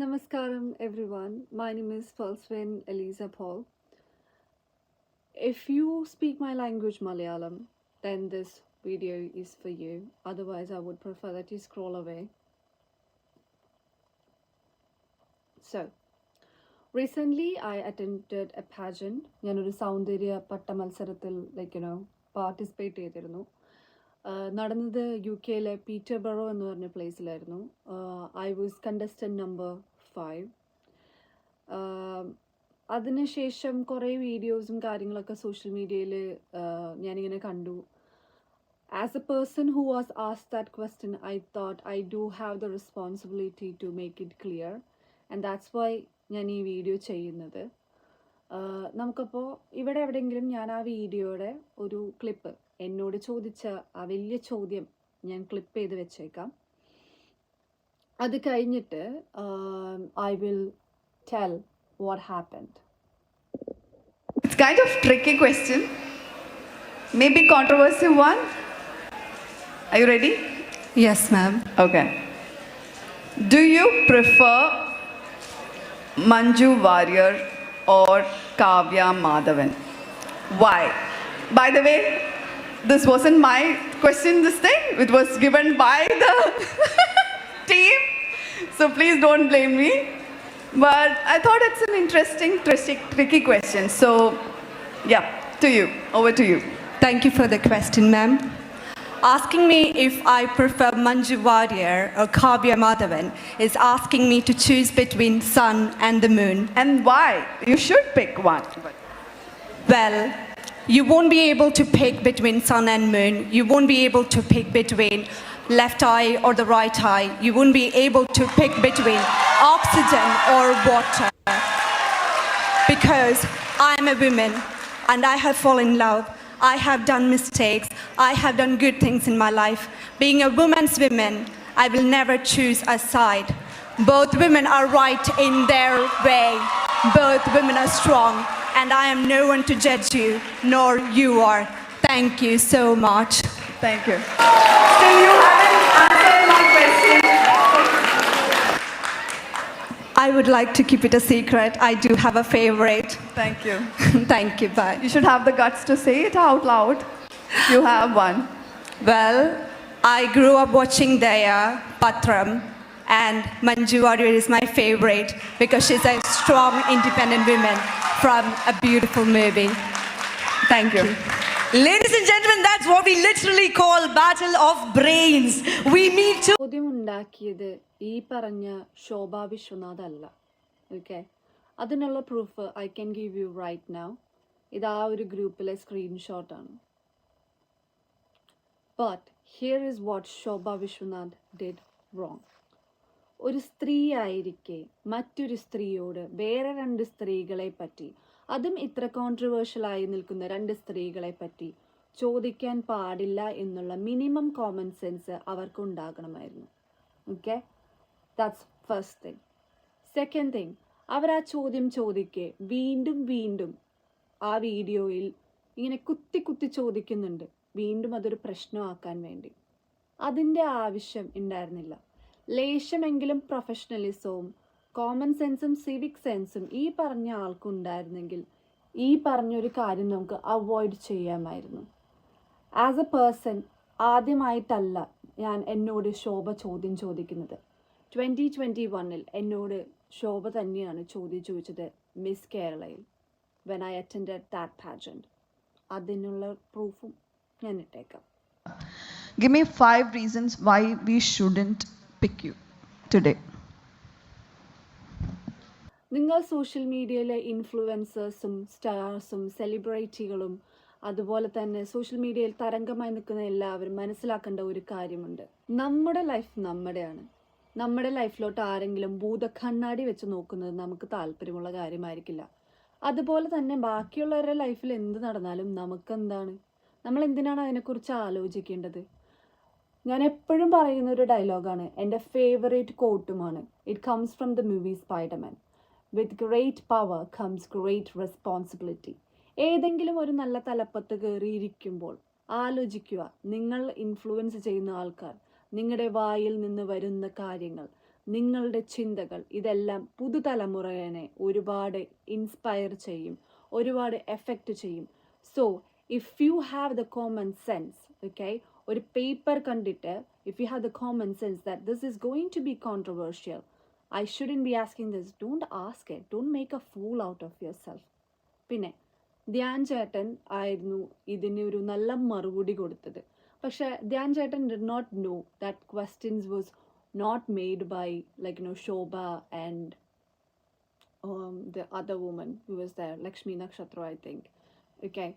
Namaskaram, everyone. My name is Falswin Eliza Paul. If you speak my language Malayalam, then this video is for you. Otherwise, I would prefer that you scroll away. So, recently I attended a pageant. ഞാനൊരു സൗന്ദര്യ പട്ട മത്സരത്തിൽ like you know participate ചെയ്തിരുന്നു നടന്നത് U കെയിലെ Peter Burrow എന്ന് പറഞ്ഞ പ്ലേസിലായിരുന്നു I was contestant number five അതിനുശേഷം കുറേ വീഡിയോസും കാര്യങ്ങളൊക്കെ സോഷ്യൽ മീഡിയയിൽ ഞാനിങ്ങനെ കണ്ടു. As a person who was as that question I thought I do have the responsibility to make it clear and that's why ഞാൻ ഈ വീഡിയോ ചെയ്യുന്നത്. ആഹ് നമുക്കപ്പോൾ ഇവിടെ എവിടെയെങ്കിലും ഞാൻ ആ വീഡിയോയുടെ ഒരു ക്ലിപ്പ് എന്നോട് ചോദിച്ച ആ വലിയ ചോദ്യം ഞാൻ ക്ലിപ്പ് ചെയ്ത് വെച്ചേക്കാം. അത് കഴിഞ്ഞിട്ട് I will tell what happened It's kind of tricky question, maybe controversial one. Are you ready? Yes, ma'am. Okay. Do you prefer Manju Warrior or Kavya Madhavan? Why? By the way, this wasn't my question, this thing. It was given by the team. so please don't blame me. But I thought it's an interesting, tricky, tricky question. So, yeah, to you. Over to you. Thank you for the question, ma'am. Asking me if I prefer Manju Warrior or Kavya Madhavan is asking me to choose between sun and the moon. And why? You should pick one. Well, you won't be able to pick between sun and moon. You won't be able to pick between left eye or the right eye. You wouldn't be able to pick between oxygen or water. Because I'm a woman and I have fallen in love. I have done mistakes. I have done good things in my life. Being a woman's woman, I will never choose a side. Both women are right in their way. Both women are strong, and I am no one to judge you, nor you are. Thank you so much. Thank you. You haven't answered my question. I would like to keep it a secret. I do have a favorite. Thank you. Thank you. Bye. You should have the guts to say it out loud. You have one. Well, I grew up watching Daya Patram, and Manju Warrior is my favorite because she's a strong, independent woman from a beautiful movie. Thank you. Ladies and gentlemen, that's what we literally call battle of brains. We meet to ചോദ്യമുണ്ടാക്കിയത് ഈ പറഞ്ഞ ശോഭ വിശ്വനാഥ് അല്ല. Okay അതിനുള്ള proof I can give you right now ഇത് ആ ഒരു ഗ്രൂപ്പിലെ സ്ക്രീൻഷോട്ടാണ് but here is what Shobha Viswanath did wrong ഒരു സ്ത്രീ ആയിരിക്കെ മറ്റൊരു സ്ത്രീയോട് വേറെ രണ്ട് സ്ത്രീകളെ പറ്റി അതും ഇത്ര കോൺട്രവേഴ്ഷ്യൽ ആയി നിൽക്കുന്ന രണ്ട് സ്ത്രീകളെ പറ്റി ചോദിക്കാൻ പാടില്ല എന്നുള്ള minimum common sense അവർക്കുണ്ടാകണമായിരുന്നു. Okay that's first thing second thing അവർ ആ ചോദ്യം ചോദിക്കെ വീണ്ടും വീണ്ടും ആ വീഡിയോയിൽ ഇങ്ങനെ കുത്തി കുത്തി ചോദിക്കുന്നുണ്ട്. വീണ്ടും അതൊരു പ്രശ്നമാക്കാൻ വേണ്ടി. അതിന്റെ ആവശ്യം ഉണ്ടായിരുന്നില്ല. ലേശമെങ്കിലും പ്രൊഫഷണലിസവും കോമൺ സെൻസും സിവിക് സെൻസും ഈ പറഞ്ഞ ആൾക്കുണ്ടായിരുന്നെങ്കിൽ ഈ പറഞ്ഞൊരു കാര്യം നമുക്ക് അവോയ്ഡ് ചെയ്യാമായിരുന്നു. ആസ് എ പേഴ്സൺ ആദ്യമായിട്ടല്ല ഞാൻ എന്നോട് ശോഭ ചോദ്യം ചോദിക്കുന്നത്. ട്വന്റി ട്വന്റി വണ്ണിൽ എന്നോട് ശോഭ തന്നെയാണ് ചോദ്യം ചോദിച്ചത് മിസ് കേരളയിൽ when I attend that pageant അതിനുള്ള പ്രൂഫും ഞാൻ ഇട്ടേക്കാം. Give me five reasons why we shouldn't pick you today. നിങ്ങൾ സോഷ്യൽ മീഡിയയിലെ ഇൻഫ്ലുവൻസേഴ്സും സ്റ്റാർസും സെലിബ്രിറ്റികളും അതുപോലെ തന്നെ സോഷ്യൽ മീഡിയയിൽ തരംഗമായി നിൽക്കുന്ന എല്ലാവരും മനസ്സിലാക്കേണ്ട ഒരു കാര്യമുണ്ട്. നമ്മുടെ ലൈഫ് നമ്മുടെയാണ്. നമ്മുടെ ലൈഫിലോട്ട് ആരെങ്കിലും ഭൂതക്കണ്ണാടി വെച്ച് നോക്കുന്നത് നമുക്ക് താല്പര്യമുള്ള കാര്യമായിരിക്കില്ല. അതുപോലെ തന്നെ ബാക്കിയുള്ളവരുടെ ലൈഫിൽ എന്ത് നടന്നാലും നമുക്കെന്താണ്? നമ്മൾ എന്തിനാണ് അതിനെക്കുറിച്ച് ആലോചിക്കേണ്ടത്? ഞാൻ എപ്പോഴും പറയുന്ന ഒരു ഡയലോഗാണ് എന്റെ favourite കോട്ടുമാണ് it comes from the movie Spiderman with great power comes great responsibility ഏതെങ്കിലും ഒരു നല്ല തലപ്പത്ത് കയറിയിരിക്കുമ്പോൾ ആലോചിക്കുക നിങ്ങൾ ഇൻഫ്ലുവൻസ് ചെയ്യുന്ന ആൾക്കാർ നിങ്ങളുടെ വായിൽ നിന്ന് വരുന്ന കാര്യങ്ങൾ നിങ്ങളുടെ ചിന്തകൾ ഇതെല്ലാം പുതുതലമുറയെ ഒരുപാട് ഇൻസ്പയർ ചെയ്യും ഒരുപാട് എഫക്റ്റ് ചെയ്യും. So if you have the common sense okay ഒരു പേപ്പർ കണ്ടിട്ട് if you have the common sense that this is going to be controversial I shouldn't be asking this don't ask it don't make a fool out of yourself Dhyan Dhyan ചേട്ടൻ ആയിരുന്നു ഇതിന് ഒരു നല്ല മറുപടി കൊടുത്തത് പക്ഷെ ധ്യാൻ ചേട്ടൻ did not know that questions was not made by like no Shobha and the other woman who was there, Lakshmi Nakshatra, I think. Okay.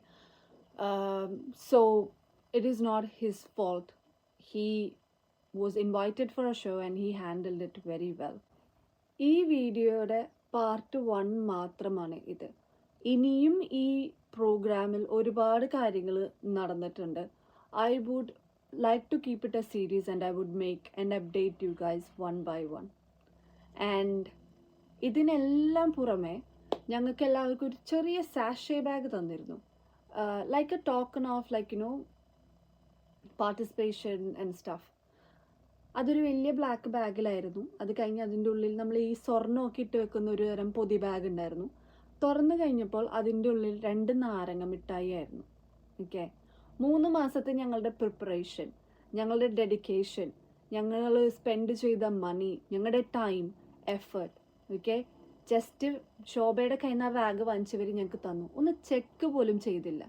Um, so it is not his fault. He was invited for a show and he handled it very well. ഈ വീഡിയോയുടെ part one മാത്രമാണ് ഇത്. ഇനിയും ഈ പ്രോഗ്രാമിൽ ഒരുപാട് കാര്യങ്ങൾ നടന്നിട്ടുണ്ട്. I would like to keep it a series and I would make and update you guys one by one and ഇതിനെല്ലാം പുറമെ ഞങ്ങൾക്ക് എല്ലാവർക്കും ഒരു ചെറിയ സാഷേ ബാഗ് തന്നിരുന്നു. Like a token of like you know participation and stuff അതൊരു വലിയ black ബാഗിലായിരുന്നു അത് കഴിഞ്ഞ് അതിന്റെ ഉള്ളിൽ നമ്മൾ ഈ സ്വർണമൊക്കെ ഇട്ട് വെക്കുന്ന ഒരു തരം പൊതി ബാഗ് ഉണ്ടായിരുന്നു. തുറന്നു കഴിഞ്ഞപ്പോൾ അതിന്റെ ഉള്ളിൽ രണ്ട് നാരങ്ങ മിഠായി ആയിരുന്നു. ഓക്കെ മൂന്ന് മാസത്തെ ഞങ്ങളുടെ പ്രിപ്പറേഷൻ ഞങ്ങളുടെ ഡെഡിക്കേഷൻ ഞങ്ങൾ സ്പെൻഡ് ചെയ്ത മണി ഞങ്ങളുടെ ടൈം എഫേർട്ട് ഓക്കെ ജസ്റ്റ് ശോഭയുടെ കയ്യിൽ നിന്ന് ആ ബാഗ് വാങ്ങിച്ചവർ ഞങ്ങൾക്ക് തന്നു. ഒന്ന് ചെക്ക് പോലും ചെയ്തില്ല.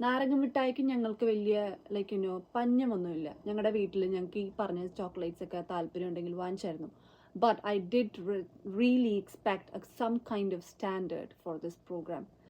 നാരങ്ങ മിഠായിക്ക് ഞങ്ങൾക്ക് വലിയ ലൈക്ക് ഇനോ പഞ്ഞമൊന്നുമില്ല. ഞങ്ങളുടെ വീട്ടിൽ ഞങ്ങൾക്ക് ഈ പറഞ്ഞ ചോക്ലേറ്റ്സ് ഒക്കെ താല്പര്യം ഉണ്ടെങ്കിൽ വാങ്ങിച്ചായിരുന്നു. But I did really expect some kind of standard for this program